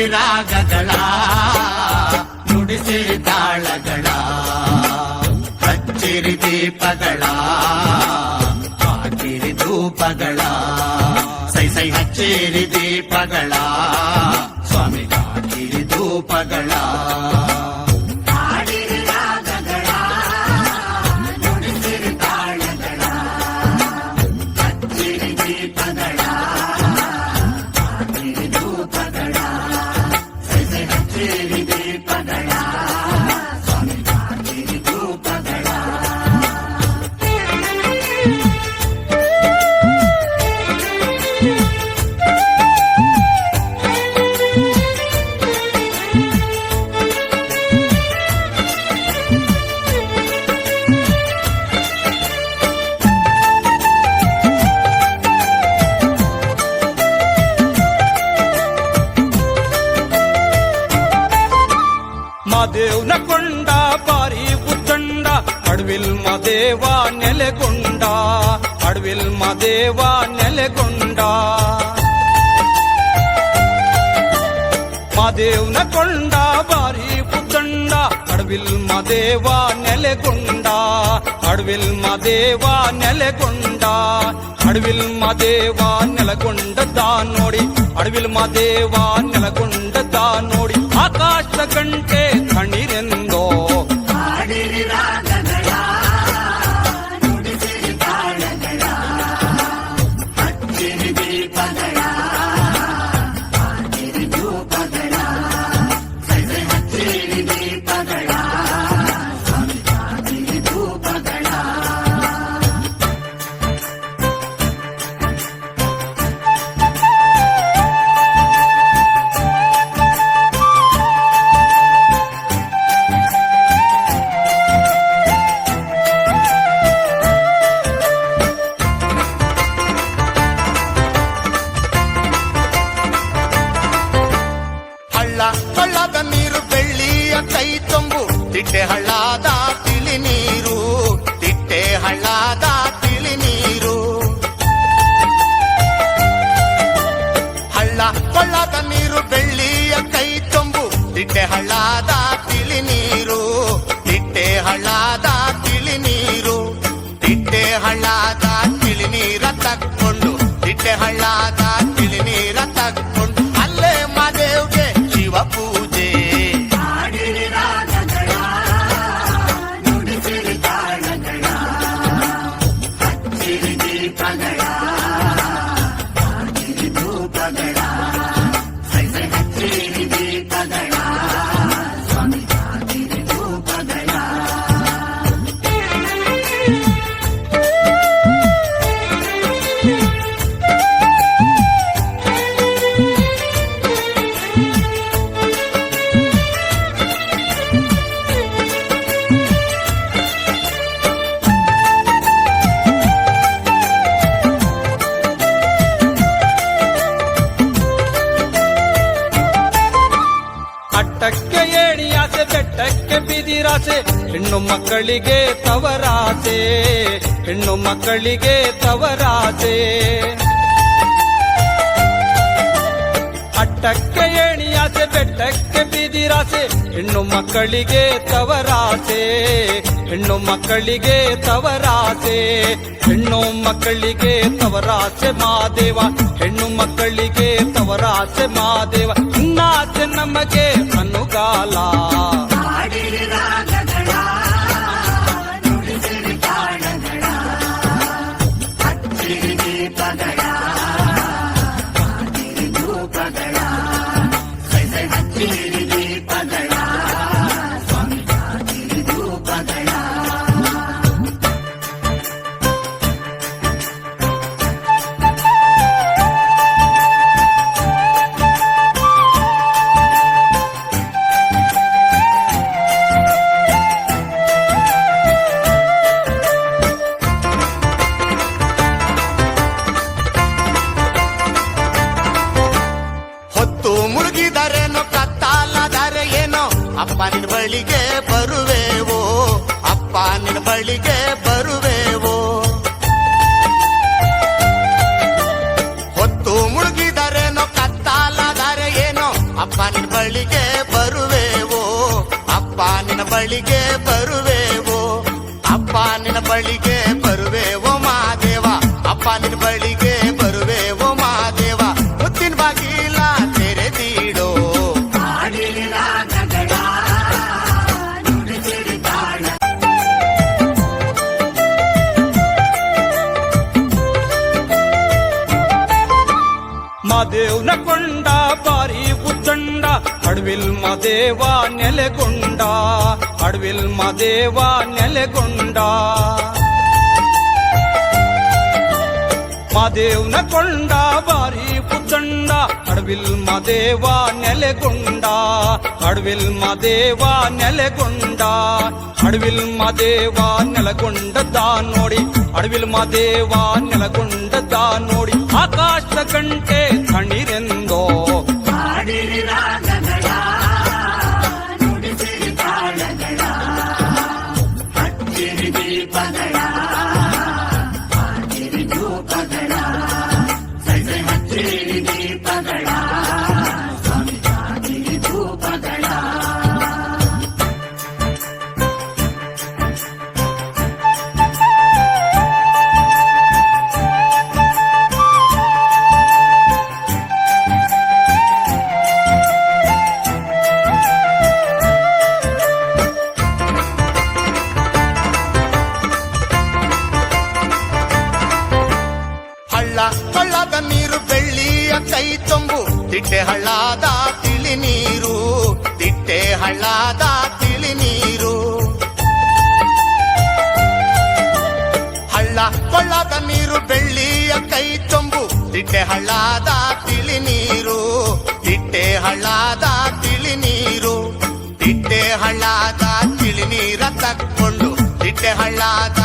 ಹಾಡಿರಿ ರಾಗಗಳ ನುಡಿಸಿರಿ ತಾಳಗಳ ಹಚ್ಚಿರಿ ದೀಪಗಳ ಹಾಕಿರಿ ಧೂಪಗಳ ಸೈ ಸೈ ಹಚ್ಚಿರಿ ದೀಪಗಳ ಸ್ವಾಮಿ ಹಾಕಿರಿ ಧೂಪಗಳ మదేవ్న కొండ పారి ఉత్తండ అడవిల్ మా దేవా నెలకొండ అడవిల్ మా మదేవా నెలకొండ. మదేవ్న కొండ పారి ఉత్తండ అడవిల్ మా దేవా నెలకొండ అడవిల్ మా దేవా నెలకొండ. అడవిల్ మా దేవా నెలకొండ దానోడి అడవిల్ మా దేవా నెలకొండ దానోడి ఆకాశ ಗಂಟೆ ಕಣಿರೆಂದೋ ಹಳ್ಳದ ತಿಳಿ ನೀರು ತಿಟ್ಟೆ ಹಳ್ಳದ ತಿಳಿ ನೀರು ಹಳ್ಳ ಕೊಳ್ಳದ ನೀರು. ಬೆಳ್ಳಿಯ ಕೈ ತುಂಬು ತಿಟ್ಟೆ ಹಳ್ಳಾದ ತಿಳಿ ನೀರು ತಿಟ್ಟೆ ಹಳ್ಳದ ತಿಳಿ ನೀರು ತಿಟ್ಟೆ ಹಳ್ಳಾದ ತಿಳಿ ನೀರ ತಕ್ಕೊಂಡು ತಿಟ್ಟೆ ಹಳ್ಳದ ಹೆಣ್ಣು ಮಕ್ಕಳಿಗೆ ತವರಾಸೆ, ಹೆಣ್ಣು ಮಕ್ಕಳಿಗೆ ತವರಾಸೆ. ಅಟ್ಟಕ್ಕೆ ಎಣಿಯಾಸೆ ಬೆಟ್ಟಕ್ಕೆ ಬಿದಿರಾಸೆ ಹೆಣ್ಣು ಮಕ್ಕಳಿಗೆ ತವರಾಸೆ, ಹೆಣ್ಣು ಮಕ್ಕಳಿಗೆ ತವರಾಸೆ. ಹೆಣ್ಣು ಮಕ್ಕಳಿಗೆ ತವರಾಸೆ ಮಾದೇವ, ಹೆಣ್ಣು ಮಕ್ಕಳಿಗೆ ತವರಾಸೆ ಮಾದೇವ. ಇನ್ನಾಸೆ ನಮಗೆ ಅನುಗಾಲ. ಬಳಿಗೆ ಬರುವೆವೋ? ಅಪ್ಪ ನಿನ್ನ ಬಳಿಗೆ ಬರುವೆವೋ ಮಾದೇವ ಅಪ್ಪ ನಿನ್ನ ಬಳಿಗೆ ಬರುವೆವೋ ಮಾದೇವ ಮುತ್ತಿನ ಬಾಗಿಲ ತೆರೆದಿಡೋ. ಮಾದೇವ್ನ ಕೊಂಡ ಬಾರಿ ಉಚ್ಚಂಡ ಅಡವಿಲ್ ಮಾದೇವ ನೆಲೆಗೊಂಡ. అడవిల్ మదేవా నెలగొండా. మదేవున కొండ భారీ పుద్దండ అడవిల్ మదేవా నెలగొండ. అడవిల్ మదేవా నెలగొండ. అడవిల్ మదేవా నెలగొండ దానోడి. అడవిల్ మదేవా నెలగొండ దానోడి. ఆకాశ కంటే తణిరెందో ತಿಟ್ಟೆ ಹಳ್ಳಾದ ತಿಳಿ ನೀರು, ತಿಟ್ಟೆ ಹಳ್ಳಾದ ತಿಳಿ ನೀರು. ಹಳ್ಳ ಕೊಳ್ಳದ ನೀರು, ಬೆಳ್ಳಿಯ ಕೈ ತುಂಬು ತಿಟ್ಟೆ ಹಳ್ಳಾದ ತಿಳಿ ನೀರು. ತಿಟ್ಟೆ ಹಳ್ಳಾದ ತಿಳಿ ನೀರು, ತಿಟ್ಟೆ ಹಳ್ಳಾದ ತಿಳಿ ನೀರ ತಕ್ಕೊಂಡು, ತಿಟ್ಟೆ ಹಳ್ಳದ